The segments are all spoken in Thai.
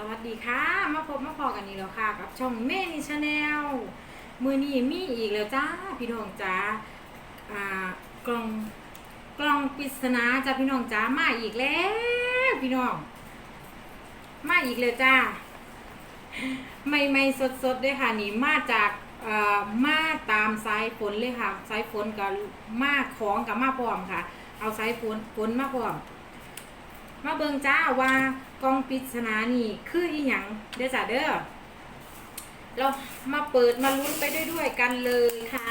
สวัสดีค่ะ มาพบมาพอกันนี่แล้วค่ะ กับช่องเมนี่ชาแนลมือนี้มีอีกแล้วจ้าพี่น้องจ้าอ่ากล่องกล่องปริศนาจ้าพี่น้องจ้ามาอีกแล้วพี่น้อง มาอีกแล้วจ้าไม่ไม่สดสดๆเลยค่ะนี่มาจากอ่อมาตามสายฝนเลยค่ะสายฝนกับมาของกับมาพร้อมค่ะ เอาสายฝนฝนมาพร้อม มาเบิงจ้าว่ากล่องปริศนานี่คืออีหยังเด้อจ้าเด้อเรามาเปิดมาลุ้นไปด้วยด้วยๆกันเลยค่ะ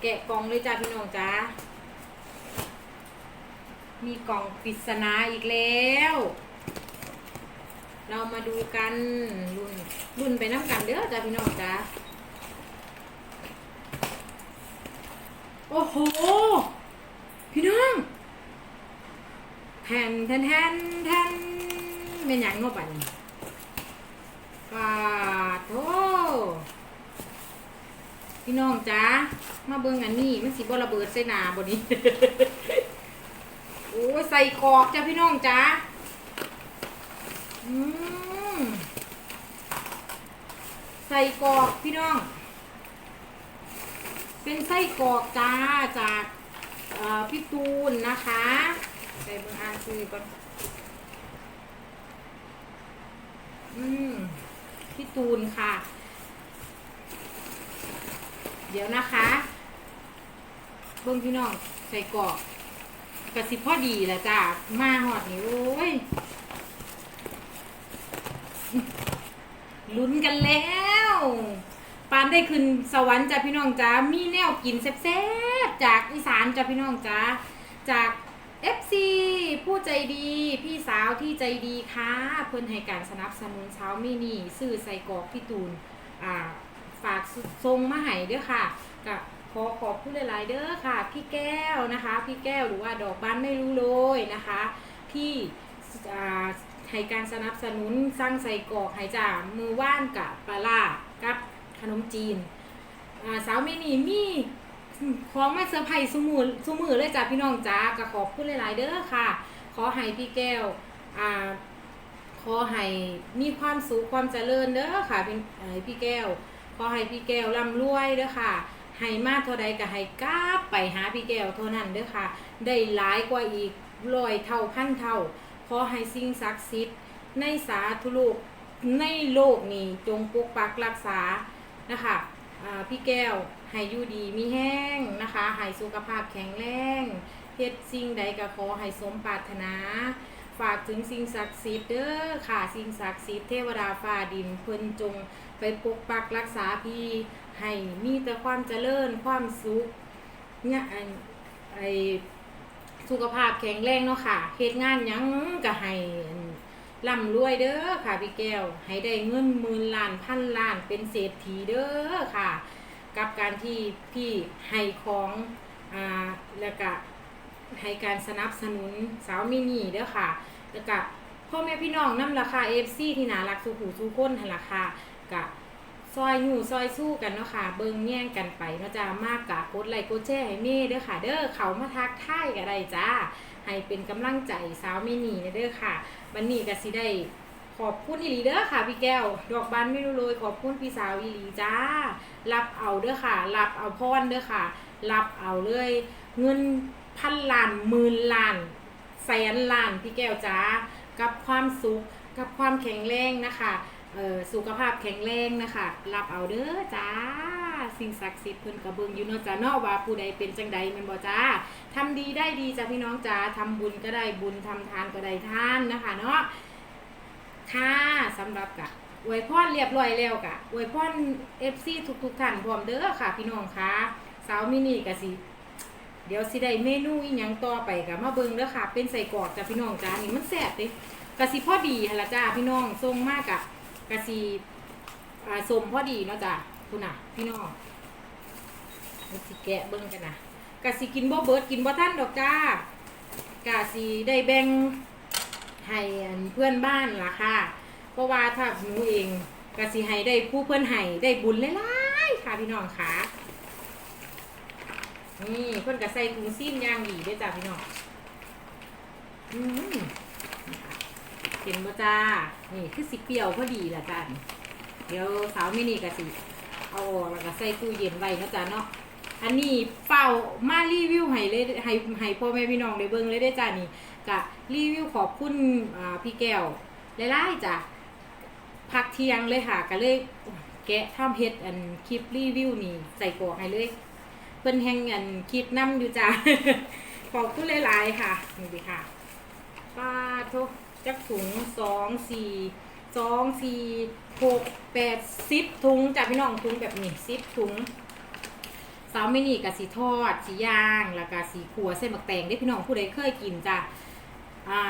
แกะกล่องเลยจ้าพี่น้องจ้ามีกล่องปริศนาอีกแล้ว เรามาดูกันรุ่นรุ่นไปน้ำกันเด้อจ้าพี่น้องจ้าโอ้โห พี่น้อง แทนแทนแทนแทนเป็นหยังงบอันนี้ปาโถพี่น้องจ้ามาเบิ่งอันนี้มันสิบ่ระเบิดใส่หนาบนี้โอ้ยใส่กอกจ้าพี่น้องจ้าอืมใส่กอกพี่น้อง เป็นไส้กอกจ้าจากพี่ตูนนะคะ ใส่เบอร์อ่านชื่อก่อนอืมพี่ตูนค่ะ เดี๋ยวนะคะ เบิ้งพี่น้องใส่กรอกกระสิพ่อดีแหละจ้ามาหอดนี่โอ้ยลุ้นกันแล้วปานได้ขึ้นสวรรค์จ้าพี่น้องจ้ามีแนวกินแซ่บๆจากอีสานจ้าพี่น้องจ้าจาก FC ผู้ใจดีพี่สาวที่ใจดีค่ะเพิ่นให้การสนับสนุนเช้ามินี่ซื้อใส่กรอกพี่ตูนอ่าฝากทรงมาให้เด้อค่ะกับขอขอบคุณหลาย ๆ เด้อค่ะ พี่แก้วนะคะ พี่แก้วหรือว่าดอกบานไม่รู้เลยนะคะที่อ่าให้การสนับสนุนสร้างใส่กรอกให้จ้ามือว่านกับปลาล่ากับขนมจีนสาวมินี่มี ของมาเซอร์ไพรส์สมือสมือเลยจ้ะพี่น้องจ้าก็ขอบคุณหลาย ๆ เด้อค่ะ ขอให้พี่แก้วอ่าขอให้มีความสุขความเจริญเด้อค่ะเป็นพี่แก้ว ขอให้พี่แก้วร่ำรวยเด้อค่ะให้มากเท่าใดก็ให้กราไปหาพี่แก้วเท่านั้นเด้อค่ะ ได้หลายกว่าอีกร้อยเท่าพันเท่า ขอให้สิ่งศักดิ์สิทธิ์ในสาธุโลกในโลกนี้จงปกปักรักษานะคะ พี่แก้วให้อยู่ดีมีแห้งนะคะให้สุขภาพแข็งแรงเฮ็ดสิ่งใดก็ขอให้สมปรารถนา ฝากถึงสิ่งศักดิ์สิทธิ์เด้อค่ะสิ่งศักดิ์สิทธิ์เทวดาฟ้าดินเพิ่นจงไปปกปักรักษาพี่ให้มีแต่ความเจริญความสุขเนี่ยไอสุขภาพแข็งแรงเนาะค่ะเฮ็ดงานยังก็ให้ ร่ำรวยเด้อค่ะพี่แก้ว ให้ได้เงินหมื่นล้านพันล้านเป็นเศรษฐีเด้อค่ะ กับการที่พี่ให้ของอ่าแล้วก็ให้การสนับสนุนสาวมินี่เด้อค่ะ แล้วก็พ่อแม่พี่น้องนำราคา FC ที่น่ารักสู่หูสู่คนหั่นล่ะค่ะกะซอยหนูซอยสู้กันเนาะค่ะ เบิ่งแย่งกันไปเนาะจ้ามากกะกดไลค์กดแชร์ให้เม่เด้อค่ะ เด้อเขามาทักทายก็ได้จ้า ให้เป็นกำลังใจสาวมินีเด้อค่ะวันนี้ก็สิได้ขอบคุณอีหลีเด้อค่ะพี่แก้ว ดอกบานไม่รู้เลยขอบคุณพี่สาวอีหลีจ้า รับเอาเด้อค่ะรับเอาพรเด้อค่ะ รับเอาเลยเงินพันล้านหมื่นล้านแสนล้านพี่แก้วจ้ากับความสุขกับความแข็งแรงนะคะเอ่อสุขภาพแข็งแรงนะคะ รับเอาเด้อจ้า สิ่งศักดิ์สิทธิ์เพิ่นกระเบิงอยู่เนาะจ้าเนาะว่าผู้ใดเป็นจังใดแม่นบ่จ้าทำดีได้ดีจ้าพี่น้องจ้าทำบุญก็ได้บุญทำทานก็ได้ทานนะคะเนาะค่ะสำหรับกะอวยพรเรียบร้อยแล้วกะอวยพร FC ทุกๆท่านพร้อมเด้อค่ะ พี่น้องค่ะสาวมินิกะสิ เดี๋ยวสิได้เมนูอีหยังต่อไปกับมาเบิ่งเด้อค่ะ เป็นใส่กรอกจ้ะพี่น้องจ้านี่มันแซ่บเด้กะสิพอดีหั่นละจ้าพี่น้องทรงมากอะกะสิอ่าสมพอดีเนาะจ้ะ คุณน่ะ พี่น้องมันสิแกะเบิ่งกันนะกะสิกินบ่เบิดกินบ่ทันดอกจ้ากะสิได้แบ่งให้เพื่อนบ้านล่ะค่ะ เพราะว่าถ้าหนูเองกะสิให้ได้ผู้เพื่อนให้ได้บุญหลายๆค่ะพี่น้องค่ะนี่เพิ่อนก็ใส่ถุงซีนย่างดีด้วยจ้ะพี่น้องอืมเห็นบ่จ้า นี่คือสิเปรี้ยวพอดีละจ้าเดี๋ยวสาวมินี่ก็สิ เอาออกแล้วก็ใส่ตู้เย็นไว้นะจ้าเนาะอันนี้เฝ้ามารีวิวให้เลยให้ให้พ่อแม่พี่น้องได้เบิ่งเลยได้จ้านี่กะรีวิวขอบคุณอ่าพี่แก้วหลายๆจ้ะพักเที่ยงเลยค่ะก็เลยแกะทำเฮ็ดอันคลิปรีวิวนี่ใส่กรอกให้เลยเพิ่นแห่งอันคิดนํอยู่จ้ะขอบคุณหลายๆค่ะนี่ดิค่ะป้าทุกจักถุงสองสี่ สองสี่หกแปดสิบถุงจ้ะพี่น้องถุงแบบนี้สิบถุงสาวมินี่กับสีทอดสีย่าง แล้วก็สีขัวเส้นบักแตงได้พี่น้องผู้ใดเคยกินจ้ะอ่า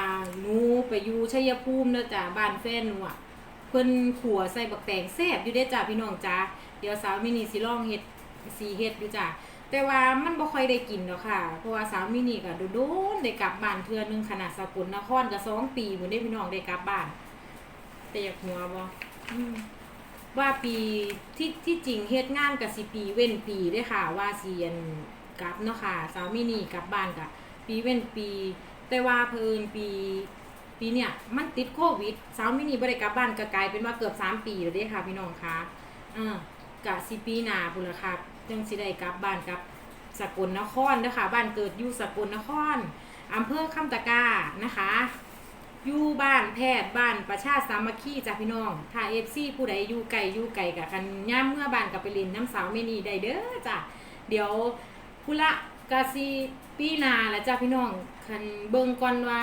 หนูไปอยู่ชัยภูมิเนอะจ้ะบ้านแฟนหนูอะเพิ่นขัวใส่บักแตงแซ่บอยู่ได้จ้ะพี่น้องจ้ะเดี๋ยวสาวมินี่สิลองเฮ็ดสีเฮ็ดอยู่จ้ะแต่ว่ามันบ่ค่อยได้กินดอกค่ะ เพราะว่าสาวมินี่ก็โดนๆได้กลับบ้านเทื่อนึงขนาดสกลนครก็สองปีหมดได้พี่น้องได้กลับบ้าน ต่อยากหัวบ่อืมว่าปีที่ที่จริงเฮ็ดงานกับสิปีเว้นปีเด้วยค่ะ ว่าสิอันกลับเนาะค่ะสาวมินี่กลับบ้านกับปีเว้นปี แต่ว่าเพิ่นปีปีเนี่ยมันติดโควิดสาวมินี่บ่ได้กลับบ้านก็กลายเป็นว่าเกือบสามปีแล้วเด้ค่ะ พี่น้องคะอ่ากะสิปีหน้าพุ่นละค่ะจังสิได้กลับบ้านกับสกลนครเด้อค่ะ บ้านเกิดอยู่สกลนครอำเภอคำตะกร้านะคะ อยู่บ้านแพทย์บ้านประชาสามัคคีจ้ะพี่น้อง ถ้าเอฟซีผู้ใดอยู่ไกลอยู่ไกลกับกันย่ามเมื่อบ้านกับไปลินน้ำสาวเมนีได้เด้อจ้ะเดี๋ยวพุละกาซีปีนาแล้วจ้ะพี่น้องคันเบิ่งก่อนว่า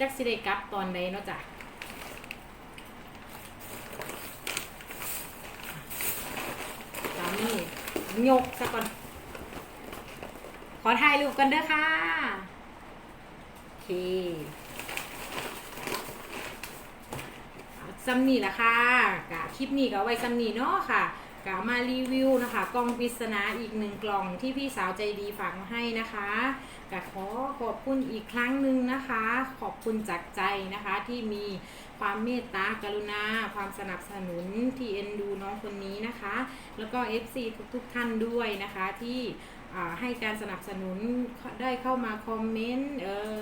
จักสิได้กลับตอนใดเนาะจ้ะสาวนี่ยกซะก่อน ขอถ่ายรูปกันเด้อค่ะ โอเค ซัมนี่ละค่ะกะคลิปนี้ก็ไว้ซัมนี่เนาะค่ะกะมารีวิวนะคะ กล่องปริศนาอีกหนึ่งกล่องที่พี่สาวใจดีฝากมาให้นะคะกะขอขอบคุณอีกครั้งหนึ่งนะคะ ขอบคุณจากใจนะคะที่มีความเมตตากรุณา ความสนับสนุนที่เอ็นดูน้องคนนี้นะคะ แล้วก็ FC ทุกๆท่านด้วยนะคะที่ให้การสนับสนุนได้เข้ามาคอมเมนต์เออ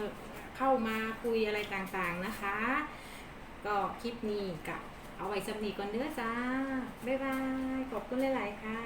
เข้ามาคุยอะไรต่างๆนะคะ ก็คลิปนี้กับเอาไว้สำนีก่อนเด้อจ้า บ๊ายบาย ขอบคุณหลาย ๆ ค่ะ